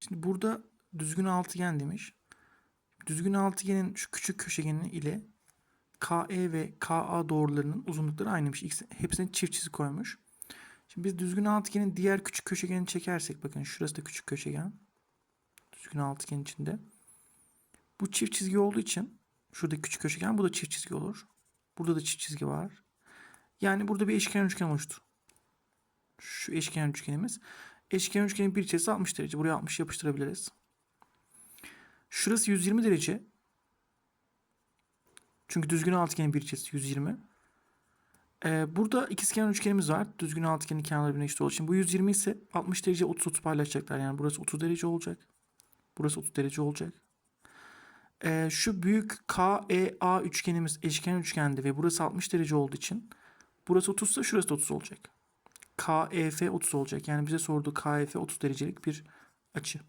Şimdi burada düzgün altıgen demiş. Düzgün altıgenin şu küçük köşegeni ile KE ve KA doğrularının uzunlukları aynıymış. Hepsine çift çizgi koymuş. Şimdi biz düzgün altıgenin diğer küçük köşegenini çekersek bakın şurası da küçük köşegen. Düzgün altıgen içinde. Bu çift çizgi olduğu için şurada küçük köşegen bu da çift çizgi olur. Burada da çift çizgi var. Yani burada bir eşkenar üçgen oluştu. Şu eşkenar üçgenimiz. Eşkenar üçgenin bir açısı 60 derece. Buraya 60 yapıştırabiliriz. Şurası 120 derece. Çünkü düzgün altıgenin bir açısı 120. Ee, burada ikizkenar üçgenimiz var. Düzgün altıgenin kenarları birbirine eşit olduğu için. Bu 120 ise 60 derece 30 30 paylaşacaklar. Yani burası 30 derece olacak. Burası 30 derece olacak. Ee, şu büyük KEA üçgenimiz eşkenar üçgendi ve burası 60 derece olduğu için burası 30 ise şurası da 30 olacak. KEF 30 olacak. Yani bize sorduğu KEF 30 derecelik bir açı.